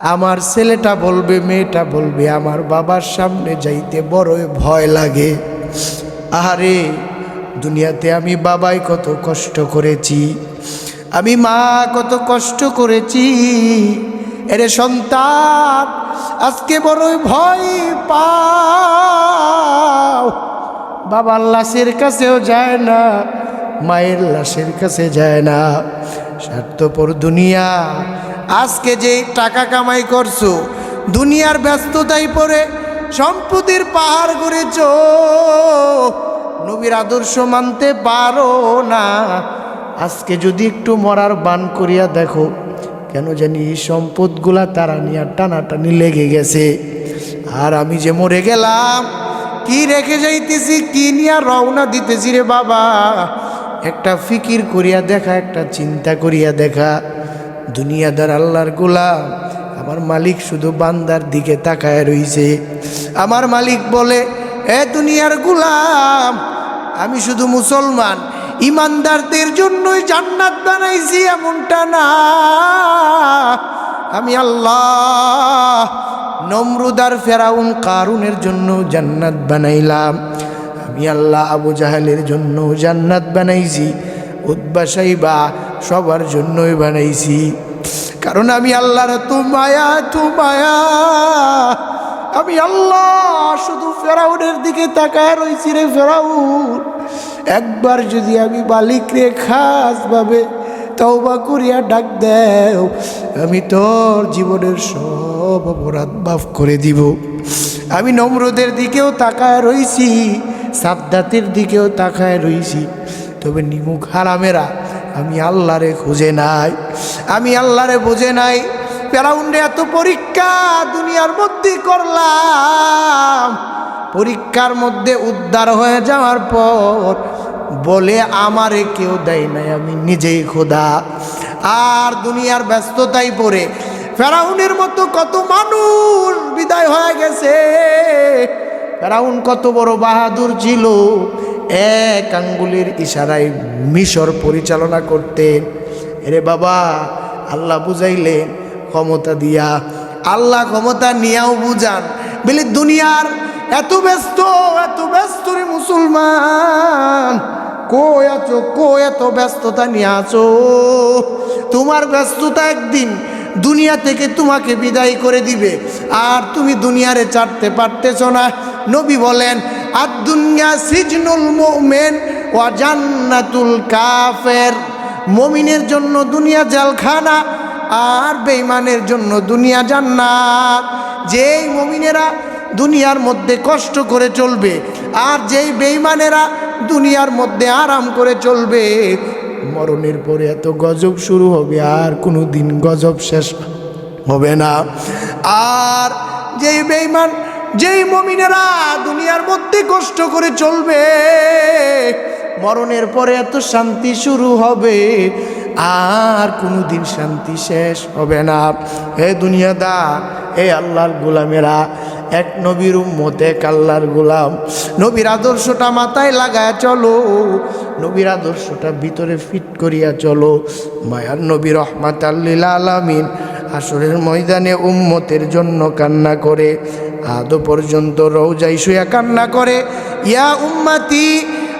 আমার ছেলেটা বলবে, মেয়েটা বলবে, আমার বাবার সামনে যাইতে বড়ই ভয় লাগে। আরে দুনিয়াতে আমি বাবাই কত কষ্ট করেছি, আমি মা কত কষ্ট করেছি, এরে সন্তান, আজকে বড়ই ভয় পাও। বাবার লাশের কাছেও যায় না, মায়ের লাশের কাছে যায় না, স্বার্থপর দুনিয়া আজকে যে টাকা কামাই করছ, দুনিয়ার ব্যস্ততায় পড়ে সম্পত্তির পাহাড় করেছ নবীর আদর্শ মানতে পারো না। আজকে যদি একটু মরার বান করিয়া দেখো, কেন জানি এই সম্পদগুলা তারা নিয়ে টানাটানি লেগে গেছে। আর আমি যে মরে গেলাম, কি রেখে যাইতেছি, কি নিয়ে রওনা দিতেছি রে বাবা? একটা ফিকির করিয়া দেখা, একটা চিন্তা করিয়া দেখা। দুনিয়াদার আল্লাহর গোলাম। আমার মালিক শুধু বান্দার দিকে তাকায় রইছে। আমার মালিক বলে, এ দুনিয়ার গোলাম, আমি শুধু মুসলমান। ইমানদারদের জন্যই জান্নাত বানাইছি এমনটা না। আমি আল্লাহ নমরুদার ফেরাউন কারুনের জন্য জান্নাত বানাইলাম। আমি আল্লাহ আবু জাহালের জন্য জান্নাত বানাইছি। উদ্বাসাইবা সবার জন্যই বানাইছি। কারণ আমি আল্লাহর তু মায়া তু মায়া। আমি আল্লাহ শুধু ফেরাউনের দিকে তাকায় রয়েছি রে ফেরাউন। একবার যদি আমি মালিক রে খাস ভাবে তওবা করিয়া ডাক দেও, আমি তোর জীবনের সব অপরাধ মাফ করে দিব। আমি নম্রদের দিকেও তাকায় রইছি, সাদ্দাতের দিকেও তাকায় রইছি। তবে নিমুখ হারামেরা আমি আল্লাহরে খুঁজে নাই, আমি আল্লাহরে বুঝে নাই। প্যারাউন্ডে এত পরীক্ষা দুনিয়ার মধ্যে করলাম। পরীক্ষার মধ্যে উদ্ধার হয়ে যাওয়ার পর বলে আমারে কেউ দেয় নাই, আমি নিজেই খোদা। আর দুনিয়ার ব্যস্ততাই পড়ে ফেরাউনের মতো কত মানুষ বিদায় হয়ে গেছে। ফেরাউন কত বড় বাহাদুর ছিল এক আঙ্গুলের ইশারায় মিশর পরিচালনা করতে এরে বাবা, আল্লাহ বুঝাইলেন, ক্ষমতা দিয়া। আল্লাহ ক্ষমতা নিয়েও বুঝান। বলি, দুনিয়ার এত ব্যস্ত এত ব্যস্ত রে মুসলমান। কো আছো কো এত ব্যস্ততা নিয়ে আছো? তোমার ব্যস্ততা একদিন দুনিয়া থেকে তোমাকে বিদায় করে দিবে। আর তুমি দুনিয়ারে চাটতে পারতেছ না। নবী বলেন আর দুনিয়া সিজনুল মোমেন ওয়া জান্নাতুল কাফের। মমিনের জন্য দুনিয়া জালখানা আর বেইমানের জন্য দুনিয়া জান্নাত। যেই মমিনেরা দুনিয়ার মধ্যে কষ্ট করে চলবে আর যেই বেইমানেরা দুনিয়ার মধ্যে আরাম করে চলবে, মরণের পরে এত গজব শুরু হবে আর কোনো দিন গজব শেষ হবে না। আর যেই বেইমান যেই মমিনেরা দুনিয়ার মধ্যে কষ্ট করে চলবে, মরণের পরে এত শান্তি শুরু হবে, আর কোনো দিন শান্তি শেষ হবে না। হে দুনিয়াদা হে আল্লাহর গোলামেরা, এক নবীর উম্মত, এক আল্লাহর গোলাম। নবীর আদর্শটা মাথায় লাগায় চলো, নবীর আদর্শটা ভিতরে ফিট করিয়া চলো। মায়ার নবী রহমাত আল্লিল আলামিন আসরের ময়দানে উম্মতের জন্য কান্না করে আদৌ পর্যন্ত রৌজাই শুয়া কান্না করে, ইয়া উম্মাতি,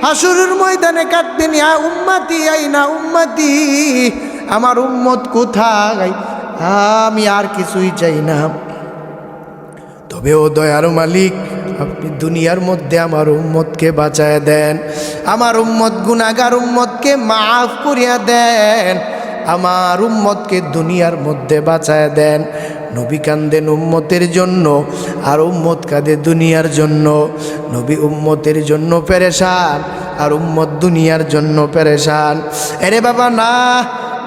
হাসুরের ময়দানে কাঁদতেন, ইয়া উম্মাতি আই না উম্মাতি, আমার উম্মত কোথায়? আমি আর কিছুই চাই না। তবে ও দয়ার মালিক, আপনি দুনিয়ার মধ্যে আমার উম্মতকে বাঁচায় দেন, আমার উম্মত গুনাগার উম্মতকে মাফ করিয়া দেন, আমার উম্মতকে দুনিয়ার মধ্যে বাঁচায় দেন। নবী কান্দেন উম্মতের জন্য আর উম্মত কাঁদে দুনিয়ার জন্য। নবী উম্মতের জন্য পেরেশান আর উম্মত দুনিয়ার জন্য পেরেশান। এরে বাবা, না,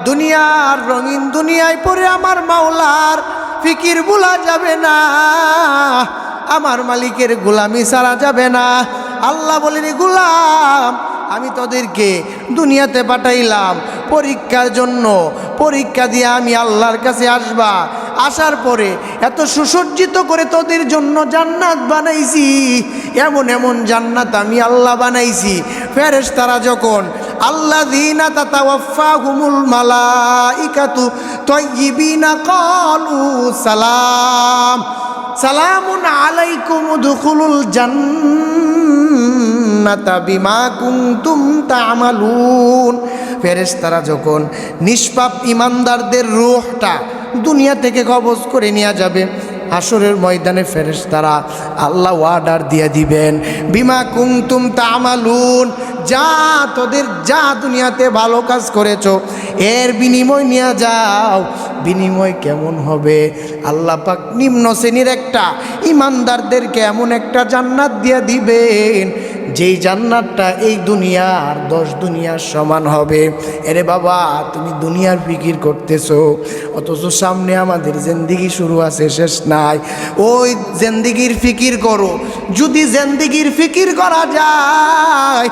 দুনিয়ার রঙিন দুনিয়ায় পড়ে আমার মাওলার ফিকির ভুলা যাবে না। আমার মালিকের গোলামি সারা যাবে না। আল্লাহ বলেনি গোলাম, আমি তোদেরকে দুনিয়াতে পাঠাইলাম। পরীক্ষার জন্য, পরীক্ষা দিয়ে আমি আল্লাহর কাছে আসবা। আসার পরে এত সুসজ্জিত করে তোদের জন্য জান্নাত বানাইছি, এমন এমন জান্নাত আমি আল্লাহ বানাইছি। ফেরেশ তারা যখন আল্লাহ দিনা তাতাওয়াফা হুমুল মালাইকাতু তয়্যিবিনা কলু সালাম, সালামুন আলাইকুম দুখুলুল জান্নাতা বিমা কুনতুম তা'মালুন। ফেরেশতারা যখন নিষ্পাপ ইমানদারদের রূহটা দুনিয়া থেকে কবজ করে নেওয়া যাবে। আসরের ময়দানে ফেরেশতারা আল্লাহ অর্ডার দিয়ে দিবেন। বিমা কুনতুম তা'মালুন, যা তোদের, যা দুনিয়াতে ভালো কাজ করেছ, এর বিনিময় নিয়ে যাও। বিনিময় কেমন হবে? আল্লাহ পাক নিম্ন শ্রেণির একটা ইমানদারদেরকে এমন একটা জান্নাত দিয়ে দিবেন। যেই জান্নাতটা এই দুনিয়ার দশ দুনিয়ার সমান হবে। এরে বাবা, তুমি দুনিয়ার ফিকির করতেছো, অথচ সামনে আমাদের জেন্দিগি শুরু আছে, শেষ নাই। ওই জেন্দিগির ফিকির করো। যদি জেন্দিগির ফিকির করা যায়